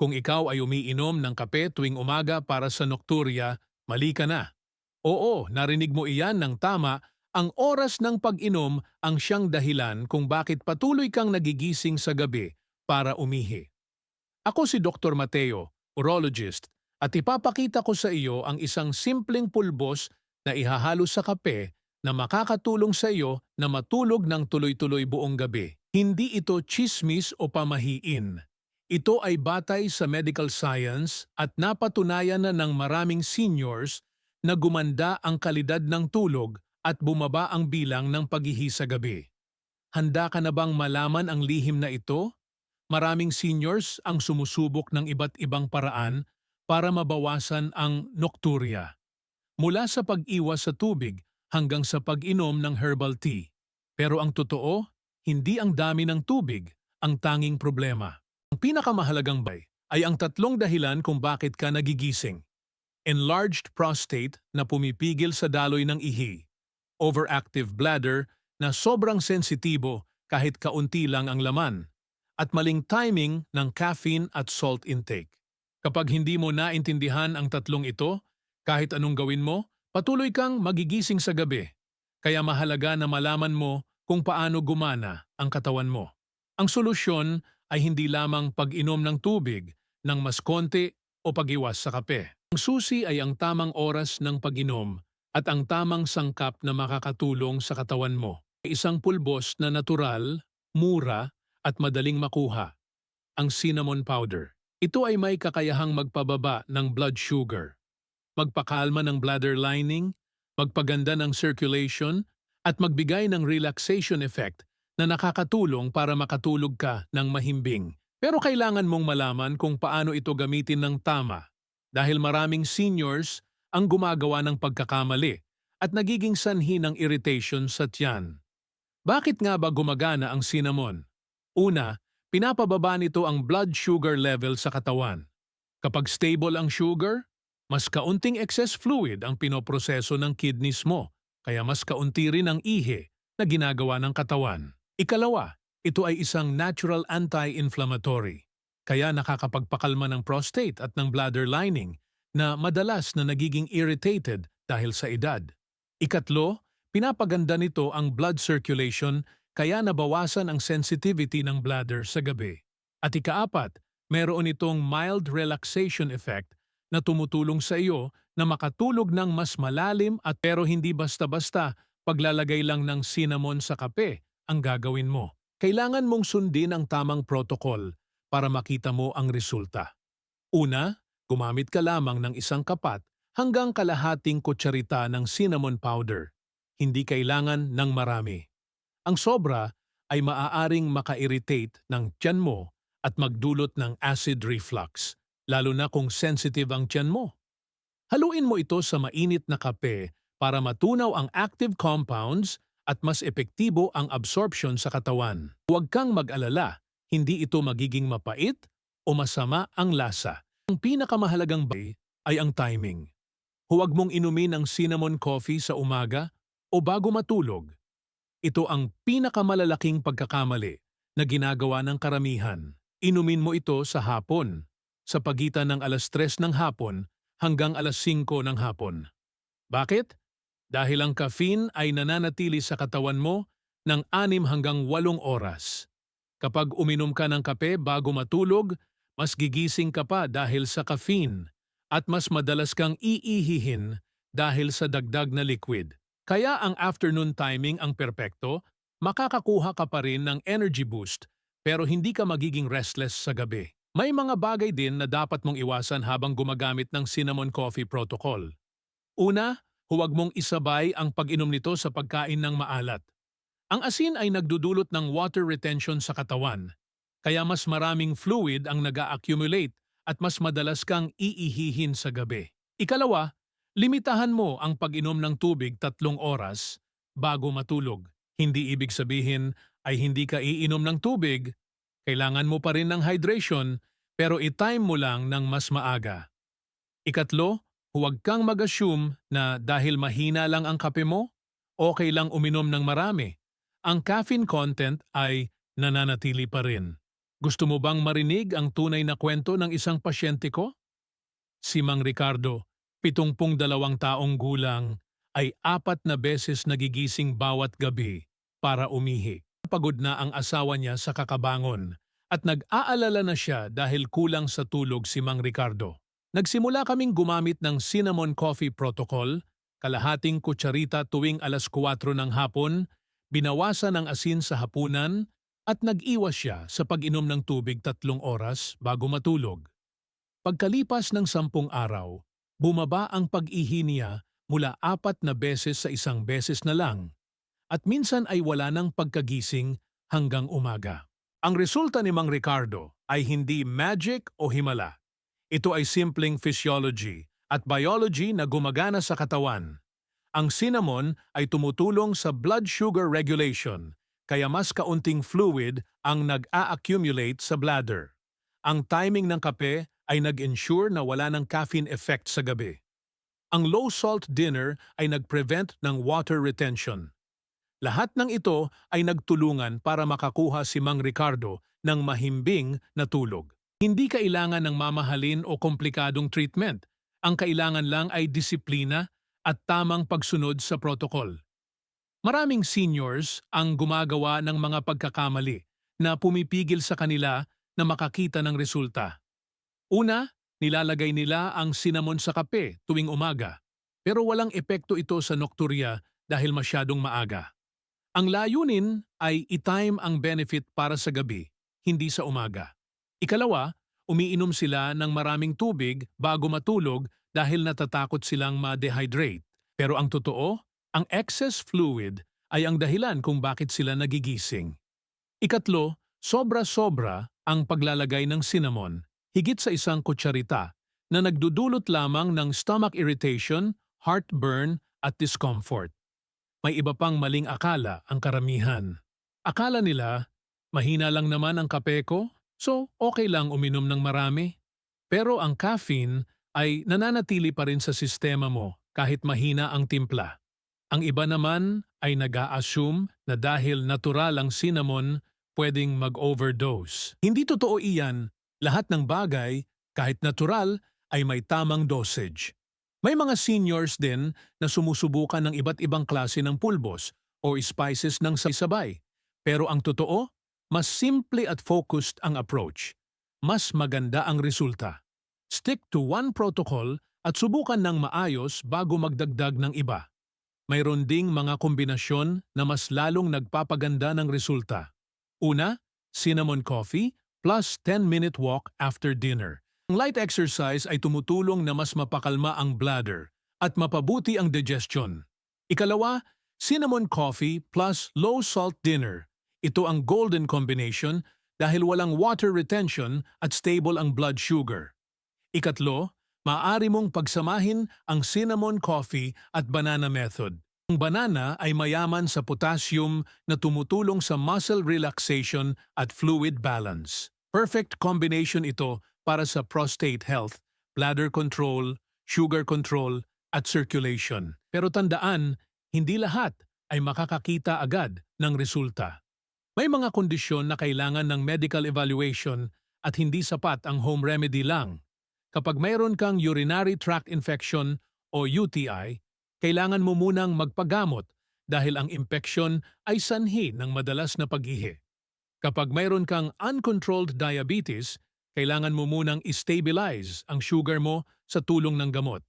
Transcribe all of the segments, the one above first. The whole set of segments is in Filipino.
Kung ikaw ay umiinom ng kape tuwing umaga para sa nokturya, mali ka na. Oo, narinig mo iyan ng tama, ang oras ng pag-inom ang siyang dahilan kung bakit patuloy kang nagigising sa gabi para umihi. Ako si Dr. Mateo, urologist, at ipapakita ko sa iyo ang isang simpleng pulbos na ihahalo sa kape na makakatulong sa iyo na matulog ng tuloy-tuloy buong gabi. Hindi ito chismis o pamahiin. Ito ay batay sa medical science at napatunayan na ng maraming seniors na gumanda ang kalidad ng tulog at bumaba ang bilang ng paghihi sa gabi. Handa ka na bang malaman ang lihim na ito? Maraming seniors ang sumusubok ng iba't ibang paraan para mabawasan ang nocturia. Mula sa pag-iwas sa tubig hanggang sa pag-inom ng herbal tea. Pero ang totoo, hindi ang dami ng tubig ang tanging problema. Ang pinakamahalagang bay ay ang tatlong dahilan kung bakit ka nagigising. Enlarged prostate na pumipigil sa daloy ng ihi. Overactive bladder na sobrang sensitibo kahit kaunti lang ang laman. At maling timing ng caffeine at salt intake. Kapag hindi mo naintindihan ang tatlong ito, kahit anong gawin mo, patuloy kang magigising sa gabi. Kaya mahalaga na malaman mo kung paano gumana ang katawan mo. Ang solusyon ay hindi lamang pag-inom ng tubig ng mas konti o pag-iwas sa kape. Ang susi ay ang tamang oras ng pag-inom at ang tamang sangkap na makakatulong sa katawan mo. Isang pulbos na natural, mura at madaling makuha. Ang cinnamon powder. Ito ay may kakayahang magpababa ng blood sugar, magpakalma ng bladder lining, magpaganda ng circulation, at magbigay ng relaxation effect na nakakatulong para makatulog ka ng mahimbing. Pero kailangan mong malaman kung paano ito gamitin ng tama dahil maraming seniors ang gumagawa ng pagkakamali at nagiging sanhi ng irritation sa tiyan. Bakit nga ba gumagana ang cinnamon? Una, pinapababa nito ang blood sugar level sa katawan. Kapag stable ang sugar, mas kaunting excess fluid ang pinoproseso ng kidneys mo, kaya mas kaunti rin ang ihi na ginagawa ng katawan. Ikalawa, ito ay isang natural anti-inflammatory, kaya nakakapagpakalma ng prostate at ng bladder lining na madalas na nagiging irritated dahil sa edad. Ikatlo, pinapaganda nito ang blood circulation kaya nabawasan ang sensitivity ng bladder sa gabi. At ikaapat, meron itong mild relaxation effect na tumutulong sa iyo na makatulog ng mas malalim at pero hindi basta-basta paglalagay lang ng cinnamon sa kape ang gagawin mo. Kailangan mong sundin ang tamang protocol para makita mo ang resulta. Una, gumamit ka lamang ng isang kapat hanggang kalahating kutsarita ng cinnamon powder. Hindi kailangan ng marami. Ang sobra ay maaaring maka-irritate ng tiyan mo at magdulot ng acid reflux, lalo na kung sensitive ang tiyan mo. Haluin mo ito sa mainit na kape para matunaw ang active compounds at mas epektibo ang absorption sa katawan. Huwag kang mag-alala, hindi ito magiging mapait o masama ang lasa. Ang pinakamahalagang bagay ay ang timing. Huwag mong inumin ang cinnamon coffee sa umaga o bago matulog. Ito ang pinakamalalaking pagkakamali na ginagawa ng karamihan. Inumin mo ito sa hapon, sa pagitan ng alas 3 ng hapon hanggang alas 5 ng hapon. Bakit? Dahil ang caffeine ay nananatili sa katawan mo ng 6 hanggang 8 oras. Kapag uminom ka ng kape bago matulog, mas gigising ka pa dahil sa caffeine at mas madalas kang iihihin dahil sa dagdag na liquid. Kaya ang afternoon timing ang perpekto, makakakuha ka pa rin ng energy boost pero hindi ka magiging restless sa gabi. May mga bagay din na dapat mong iwasan habang gumagamit ng cinnamon coffee protocol. Una, huwag mong isabay ang pag-inom nito sa pagkain ng maalat. Ang asin ay nagdudulot ng water retention sa katawan, kaya mas maraming fluid ang nag-accumulate at mas madalas kang iihihin sa gabi. Ikalawa, limitahan mo ang pag-inom ng tubig tatlong oras bago matulog. Hindi ibig sabihin ay hindi ka iinom ng tubig, kailangan mo pa rin ng hydration pero i-time mo lang ng mas maaga. Ikatlo, huwag kang mag-assume na dahil mahina lang ang kape mo, okay lang uminom ng marami. Ang caffeine content ay nananatili pa rin. Gusto mo bang marinig ang tunay na kwento ng isang pasyente ko? Si Mang Ricardo, pitungpung dalawang taong gulang, ay apat na beses nagigising bawat gabi para umihi. Pagod na ang asawa niya sa kakabangon at nag-aalala na siya dahil kulang sa tulog si Mang Ricardo. Nagsimula kaming gumamit ng cinnamon coffee protocol, kalahating kutsarita tuwing alas 4 ng hapon, binawasan ang asin sa hapunan, at nag-iwas siya sa pag-inom ng tubig tatlong oras bago matulog. Pagkalipas ng sampung araw, bumaba ang pag-ihi niya mula apat na beses sa isang beses na lang at minsan ay wala ng pagkagising hanggang umaga. Ang resulta ni Mang Ricardo ay hindi magic o himala. Ito ay simpleng physiology at biology na gumagana sa katawan. Ang cinnamon ay tumutulong sa blood sugar regulation, kaya mas kaunting fluid ang nag-a-accumulate sa bladder. Ang timing ng kape ay nag-ensure na wala ng caffeine effect sa gabi. Ang low-salt dinner ay nag-prevent ng water retention. Lahat ng ito ay nagtulungan para makakuha si Mang Ricardo ng mahimbing na tulog. Hindi kailangan ng mamahalin o komplikadong treatment. Ang kailangan lang ay disiplina at tamang pagsunod sa protocol. Maraming seniors ang gumagawa ng mga pagkakamali na pumipigil sa kanila na makakita ng resulta. Una, nilalagay nila ang cinnamon sa kape tuwing umaga, pero walang epekto ito sa nokturya dahil masyadong maaga. Ang layunin ay i-time ang benefit para sa gabi, hindi sa umaga. Ikalawa, umiinom sila ng maraming tubig bago matulog dahil natatakot silang ma-dehydrate. Pero ang totoo, ang excess fluid ay ang dahilan kung bakit sila nagigising. Ikatlo, sobra-sobra ang paglalagay ng cinnamon, higit sa isang kutsarita, na nagdudulot lamang ng stomach irritation, heartburn at discomfort. May iba pang maling akala ang karamihan. Akala nila, mahina lang naman ang kape ko, so okay lang uminom ng marami. Pero ang caffeine ay nananatili pa rin sa sistema mo kahit mahina ang timpla. Ang iba naman ay nag-a-assume na dahil natural ang cinnamon, pwedeng mag-overdose. Hindi totoo iyan. Lahat ng bagay, kahit natural, ay may tamang dosage. May mga seniors din na sumusubukan ng iba't ibang klase ng pulbos o spices ng sabay. Pero ang totoo, mas simple at focused ang approach. Mas maganda ang resulta. Stick to one protocol at subukan ng maayos bago magdagdag ng iba. Mayroon ding mga kombinasyon na mas lalong nagpapaganda ng resulta. Una, cinnamon coffee plus 10-minute walk after dinner. Ang light exercise ay tumutulong na mas mapakalma ang bladder at mapabuti ang digestion. Ikalawa, cinnamon coffee plus low-salt dinner. Ito ang golden combination dahil walang water retention at stable ang blood sugar. Ikatlo, maaari mong pagsamahin ang cinnamon coffee at banana method. Ang banana ay mayaman sa potassium na tumutulong sa muscle relaxation at fluid balance. Perfect combination ito para sa prostate health, bladder control, sugar control, at circulation. Pero tandaan, hindi lahat ay makakakita agad ng resulta. May mga kondisyon na kailangan ng medical evaluation at hindi sapat ang home remedy lang. Kapag mayroon kang urinary tract infection o UTI, kailangan mo munang magpagamot dahil ang impeksyon ay sanhi ng madalas na pag-ihi. Kapag mayroon kang uncontrolled diabetes, kailangan mo munang i-stabilize ang sugar mo sa tulong ng gamot.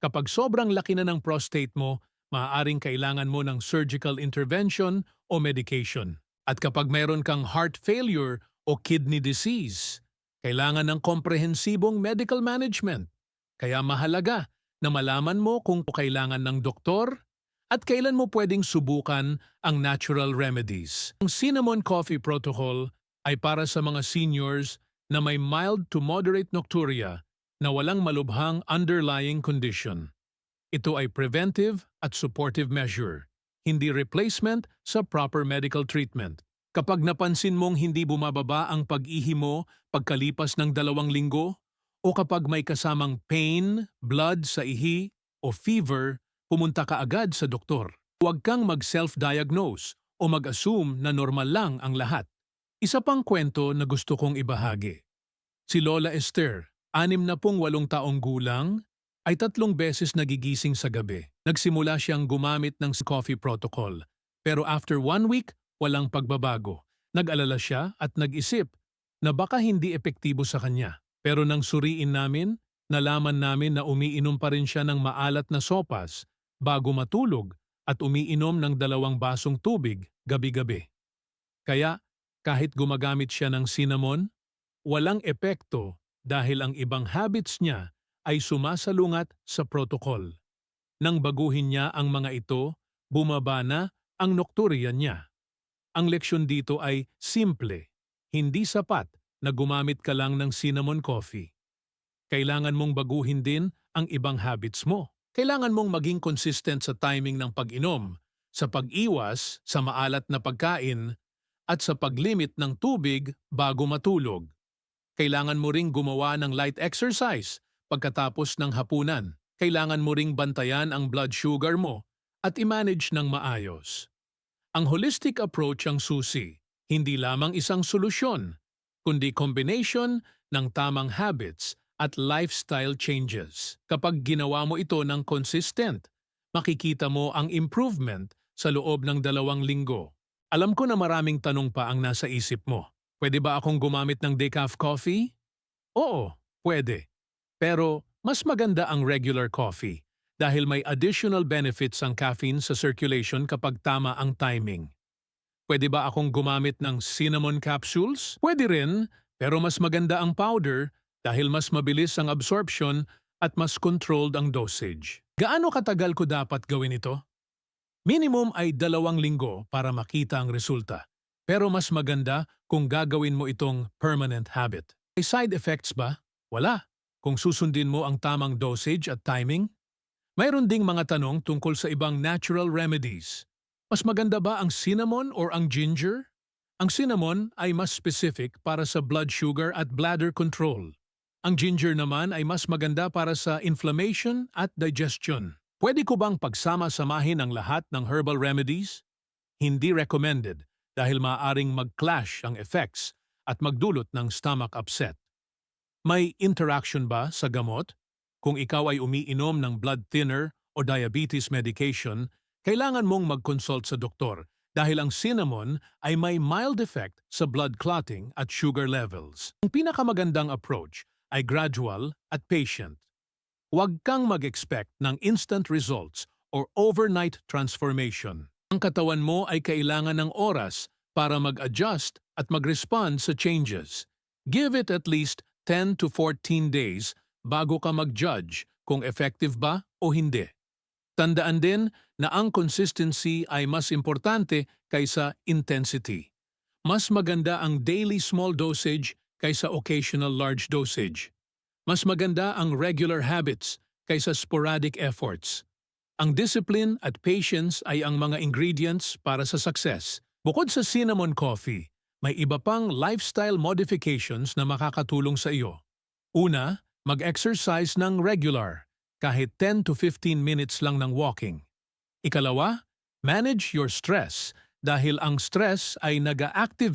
Kapag sobrang laki na ng prostate mo, maaaring kailangan mo ng surgical intervention o medication. At kapag mayroon kang heart failure o kidney disease, kailangan ng komprehensibong medical management. Kaya mahalaga na malaman mo kung kailangan ng doktor at kailan mo pwedeng subukan ang natural remedies. Ang Cinnamon Coffee Protocol ay para sa mga seniors na may mild to moderate nocturia na walang malubhang underlying condition. Ito ay preventive at supportive measure, hindi replacement sa proper medical treatment. Kapag napansin mong hindi bumababa ang pag-ihi mo pagkalipas ng dalawang linggo, o kapag may kasamang pain, blood sa ihi, o fever, pumunta ka agad sa doktor. Huwag kang mag-self-diagnose o mag-assume na normal lang ang lahat. Isa pang kwento na gusto kong ibahagi. Si Lola Esther, anim na pong walong taong gulang, ay tatlong beses nagigising sa gabi. Nagsimula siyang gumamit ng coffee protocol. Pero after one week, walang pagbabago. Nag-alala siya at nag-isip na baka hindi epektibo sa kanya. Pero nang suriin namin, nalaman namin na umiinom pa rin siya ng maalat na sopas bago matulog at umiinom ng dalawang basong tubig gabi-gabi. Kaya kahit gumagamit siya ng cinnamon, walang epekto dahil ang ibang habits niya ay sumasalungat sa protocol. Nang baguhin niya ang mga ito, bumaba na ang nocturia niya. Ang leksyon dito ay simple, hindi sapat na gumamit ka lang ng cinnamon coffee. Kailangan mong baguhin din ang ibang habits mo. Kailangan mong maging consistent sa timing ng pag-inom, sa pag-iwas sa maalat na pagkain, at sa paglimit ng tubig bago matulog. Kailangan mo ring gumawa ng light exercise pagkatapos ng hapunan. Kailangan mo ring bantayan ang blood sugar mo at i-manage ng maayos. Ang holistic approach ang susi, hindi lamang isang solusyon, kundi combination ng tamang habits at lifestyle changes. Kapag ginawa mo ito ng consistent, makikita mo ang improvement sa loob ng dalawang linggo. Alam ko na maraming tanong pa ang nasa isip mo. Pwede ba akong gumamit ng decaf coffee? Oo, pwede. Pero mas maganda ang regular coffee dahil may additional benefits ang caffeine sa circulation kapag tama ang timing. Pwede ba akong gumamit ng cinnamon capsules? Pwede rin, pero mas maganda ang powder dahil mas mabilis ang absorption at mas controlled ang dosage. Gaano katagal ko dapat gawin ito? Minimum ay dalawang linggo para makita ang resulta. Pero mas maganda kung gagawin mo itong permanent habit. May side effects ba? Wala. Kung susundin mo ang tamang dosage at timing. Mayroon ding mga tanong tungkol sa ibang natural remedies. Mas maganda ba ang cinnamon or ang ginger? Ang cinnamon ay mas specific para sa blood sugar at bladder control. Ang ginger naman ay mas maganda para sa inflammation at digestion. Pwede ko bang pagsama-samahin ang lahat ng herbal remedies? Hindi recommended dahil maaaring mag-clash ang effects at magdulot ng stomach upset. May interaction ba sa gamot? Kung ikaw ay umiinom ng blood thinner o diabetes medication, kailangan mong mag-consult sa doktor dahil ang cinnamon ay may mild effect sa blood clotting at sugar levels. Ang pinakamagandang approach ay gradual at patient. Huwag kang mag-expect ng instant results or overnight transformation. Ang katawan mo ay kailangan ng oras para mag-adjust at mag-respond sa changes. Give it at least 10 to 14 days bago ka mag-judge kung effective ba o hindi. Tandaan din na ang consistency ay mas importante kaysa intensity. Mas maganda ang daily small dosage kaysa occasional large dosage. Mas maganda ang regular habits kaysa sporadic efforts. Ang discipline at patience ay ang mga ingredients para sa success. Bukod sa cinnamon coffee, may iba pang lifestyle modifications na makakatulong sa iyo. Una, mag-exercise ng regular, kahit 10 to 15 minutes lang ng walking. Ikalawa, manage your stress dahil ang stress ay nag-activate